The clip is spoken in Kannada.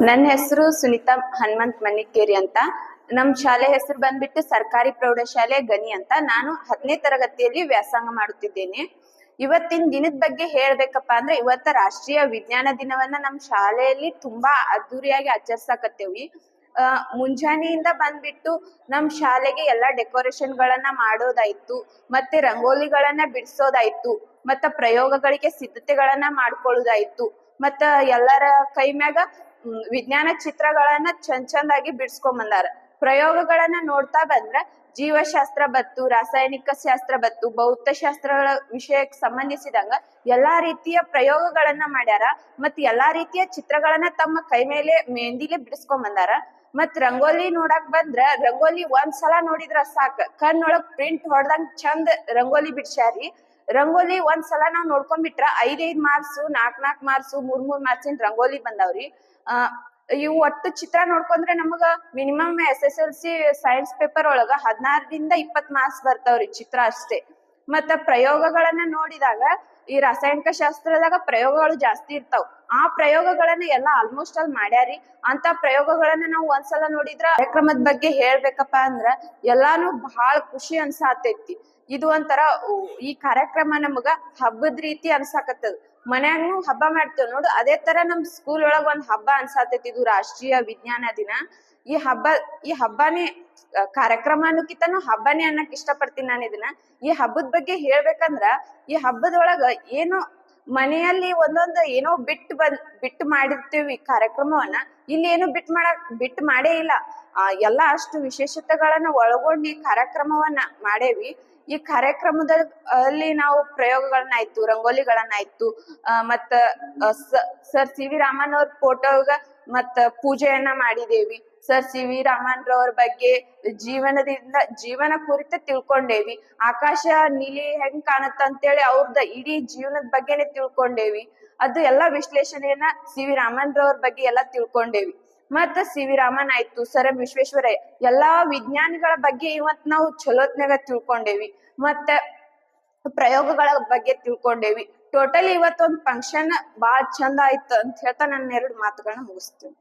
ನನ್ನ ಹೆಸರು ಸುನಿತಾ ಹನುಮಂತ್ ಮನಿಕೇರಿ ಅಂತ. ನಮ್ ಶಾಲೆ ಹೆಸರು ಬಂದ್ಬಿಟ್ಟು ಸರ್ಕಾರಿ ಪ್ರೌಢಶಾಲೆ ಗನಿ ಅಂತ. ನಾನು ಹತ್ತನೇ ತರಗತಿಯಲ್ಲಿ ವ್ಯಾಸಂಗ ಮಾಡುತ್ತಿದ್ದೇನೆ. ಇವತ್ತಿನ ದಿನದ ಬಗ್ಗೆ ಹೇಳ್ಬೇಕಪ್ಪ ಅಂದ್ರೆ ಇವತ್ತ ರಾಷ್ಟ್ರೀಯ ವಿಜ್ಞಾನ ದಿನವನ್ನ ನಮ್ ಶಾಲೆಯಲ್ಲಿ ತುಂಬಾ ಅದ್ದೂರಿಯಾಗಿ ಆಚರಿಸಾಕತ್ತೇವಿ. ಆ, ಮುಂಜಾನೆಯಿಂದ ಬಂದ್ಬಿಟ್ಟು ನಮ್ ಶಾಲೆಗೆ ಎಲ್ಲಾ ಡೆಕೋರೇಷನ್ ಗಳನ್ನ ಮಾಡೋದಾಯ್ತು, ಮತ್ತೆ ರಂಗೋಲಿಗಳನ್ನ ಬಿಡಿಸೋದಾಯ್ತು, ಮತ್ತ ಪ್ರಯೋಗಗಳಿಗೆ ಸಿದ್ಧತೆಗಳನ್ನ ಮಾಡ್ಕೊಳ್ಳೋದಾಯ್ತು, ಮತ್ತ ಎಲ್ಲರ ಕೈ ಮ್ಯಾಗ ವಿಜ್ಞಾನ ಚಿತ್ರಗಳನ್ನ ಚಂದ್ ಚಂದಾಗಿ ಬಿಡ್ಸ್ಕೊಂಡ್ ಬಂದಾರ ಪ್ರಯೋಗಗಳನ್ನ ನೋಡ್ತಾ ಬಂದ್ರ ಜೀವಶಾಸ್ತ್ರ ಬತ್ತು, ರಾಸಾಯನಿಕ ಶಾಸ್ತ್ರ ಬತ್ತು, ಭೌತಶಾಸ್ತ್ರಗಳ ವಿಷಯಕ್ಕೆ ಸಂಬಂಧಿಸಿದಂಗ ಎಲ್ಲಾ ರೀತಿಯ ಪ್ರಯೋಗಗಳನ್ನ ಮಾಡ್ಯಾರ. ಮತ್ ಎಲ್ಲಾ ರೀತಿಯ ಚಿತ್ರಗಳನ್ನ ತಮ್ಮ ಕೈ ಮೇಲೆ ಮೆಹಂದಿಲೆ ಬಿಡಿಸ್ಕೊಂಡ್ ಬಂದಾರ ಮತ್ ರಂಗೋಲಿ ನೋಡಕ್ ಬಂದ್ರ ರಂಗೋಲಿ ಒಂದ್ ಸಲ ನೋಡಿದ್ರ ಸಾಕ. ಕಣ್ಣೊಳಗ್ ಪ್ರಿಂಟ್ ಹೊಡ್ದಂಗ್ ಚಂದ ರಂಗೋಲಿ ಬಿಡ್ಸ್ಯಾರಿ. ರಂಗೋಲಿ ಒಂದ್ ಸಲ ನಾವ್ ನೋಡ್ಕೊಂಡ್ಬಿಟ್ರ ಐದೈದ್ ಮಾರ್ಕ್ಸ್ ನಾಕ್ ನಾಕ್ ಮಾರ್ಕ್ಸ್ ಮೂರ್ ಮೂರ್ ಮಾರ್ಕ್ಸಿನ ರಂಗೋಲಿ ಬಂದಾವ್ರಿ. ಅಹ್ ಇವು ಒಟ್ಟು ಚಿತ್ರ ನೋಡ್ಕೊಂಡ್ರೆ ನಮಗ minimum S S L C science paper ಒಳಗ ಹದಿನಾರರಿಂದ ಇಪ್ಪತ್ ಮಾರ್ಕ್ಸ್ ಬರ್ತಾವ್ರಿ ಚಿತ್ರ ಅಷ್ಟೇ. ಮತ್ತ ಪ್ರಯೋಗಗಳನ್ನ ನೋಡಿದಾಗ ಈ ರಾಸಾಯನಿಕ ಶಾಸ್ತ್ರದಾಗ ಪ್ರಯೋಗಗಳು ಜಾಸ್ತಿ ಇರ್ತಾವ. ಆ ಪ್ರಯೋಗಗಳನ್ನ ಎಲ್ಲ ಆಲ್ಮೋಸ್ಟ್ ಅಲ್ಲಿ ಮಾಡ್ಯಾರಿ. ಅಂತ ಪ್ರಯೋಗಗಳನ್ನ ನಾವು ಒಂದ್ಸಲ ನೋಡಿದ್ರ ಕಾರ್ಯಕ್ರಮದ ಬಗ್ಗೆ ಹೇಳ್ಬೇಕಪ್ಪ ಅಂದ್ರ ಎಲ್ಲಾನು ಬಹಳ ಖುಷಿ ಅನ್ಸಾತೈತಿ. ಇದು ಒಂಥರ ಈ ಕಾರ್ಯಕ್ರಮ ನಮಗ ಹಬ್ಬದ ರೀತಿ ಅನ್ಸಾಕತ್ತದ. ಮನ್ಯಾಗನು ಹಬ್ಬ ಮಾಡ್ತೇವ್ ನೋಡು, ಅದೇ ತರ ನಮ್ ಸ್ಕೂಲ್ ಒಳಗ ಒಂದ್ ಹಬ್ಬ ಅನ್ಸಾತೈತಿ. ಇದು ರಾಷ್ಟ್ರೀಯ ವಿಜ್ಞಾನ ದಿನ. ಈ ಹಬ್ಬ, ಈ ಹಬ್ಬನೇ ಕಾರ್ಯಕ್ರಮ ಅನ್ನೋಕಿತನು ಹಬ್ಬನೇ ಅನ್ನಕ್ ಇಷ್ಟಪಡ್ತೀನಿ ನಾನು ಇದನ್ನ. ಈ ಹಬ್ಬದ ಬಗ್ಗೆ ಹೇಳ್ಬೇಕಂದ್ರ ಈ ಹಬ್ಬದೊಳಗ ಏನು ಮನೆಯಲ್ಲಿ ಒಂದೊಂದ್ ಏನೋ ಬಿಟ್ಟು ಬಂದ್ ಬಿಟ್ಟು ಮಾಡಿರ್ತೀವಿ ಕಾರ್ಯಕ್ರಮವನ್ನ. ಇಲ್ಲಿ ಏನು ಬಿಟ್ಟು ಮಾಡಕ್ ಬಿಟ್ಟು ಮಾಡೇ ಇಲ್ಲ. ಆ, ಎಲ್ಲಾ ಅಷ್ಟು ವಿಶೇಷತೆಗಳನ್ನ ಒಳಗೊಂಡು ಈ ಕಾರ್ಯಕ್ರಮವನ್ನ ಮಾಡೇವಿ. ಈ ಕಾರ್ಯಕ್ರಮದ ಅಲ್ಲಿ ನಾವು ಪ್ರಯೋಗಗಳನ್ನಾಯ್ತು, ರಂಗೋಲಿಗಳನ್ನಾಯ್ತು, ಆ, ಮತ್ತ ಸರ್ ಸಿ ವಿ ರಾಮನ್ ಅವ್ರ ಫೋಟೋಗ ಮತ್ತ ಪೂಜೆಯನ್ನ ಮಾಡಿದೇವಿ. ಸರ್ ಸಿ ವಿ ರಾಮನ್ ರವರ ಬಗ್ಗೆ ಜೀವನದಿಂದ, ಜೀವನ ಕುರಿತು ತಿಳ್ಕೊಂಡೇವಿ. ಆಕಾಶ ನೀಲಿ ಹೆಂಗ್ ಕಾಣುತ್ತ ಅಂತೇಳಿ ಅವ್ರದ ಇಡೀ ಜೀವನದ ಬಗ್ಗೆನೆ ತಿಳ್ಕೊಂಡೇವಿ. ಅದು ಎಲ್ಲಾ ವಿಶ್ಲೇಷಣೆಯನ್ನ ಸಿ ವಿ ರಾಮನ್ ರವರ ಬಗ್ಗೆ ಎಲ್ಲಾ ತಿಳ್ಕೊಂಡೇವಿ. ಮತ್ತ ಸಿ ವಿ ರಾಮನ್ ಆಯ್ತು, ಸರ್ ಎಂ ವಿಶ್ವೇಶ್ವರಯ್ಯ ಎಲ್ಲಾ ವಿಜ್ಞಾನಿಗಳ ಬಗ್ಗೆ ಇವತ್ ನಾವು ಚಲೋತ್ನಾಗ ತಿಳ್ಕೊಂಡೇವಿ. ಮತ್ತ ಪ್ರಯೋಗಗಳ ಬಗ್ಗೆ ತಿಳ್ಕೊಂಡೇವಿ. ಟೋಟಲಿ ಇವತ್ತೊಂದ್ ಫಂಕ್ಷನ್ ಬಾಳ ಚಂದ ಆಯ್ತು ಅಂತ ಹೇಳ್ತಾ ನನ್ನ ಎರಡು ಮಾತುಗಳನ್ನ ಮುಗಿಸ್ತೀನಿ.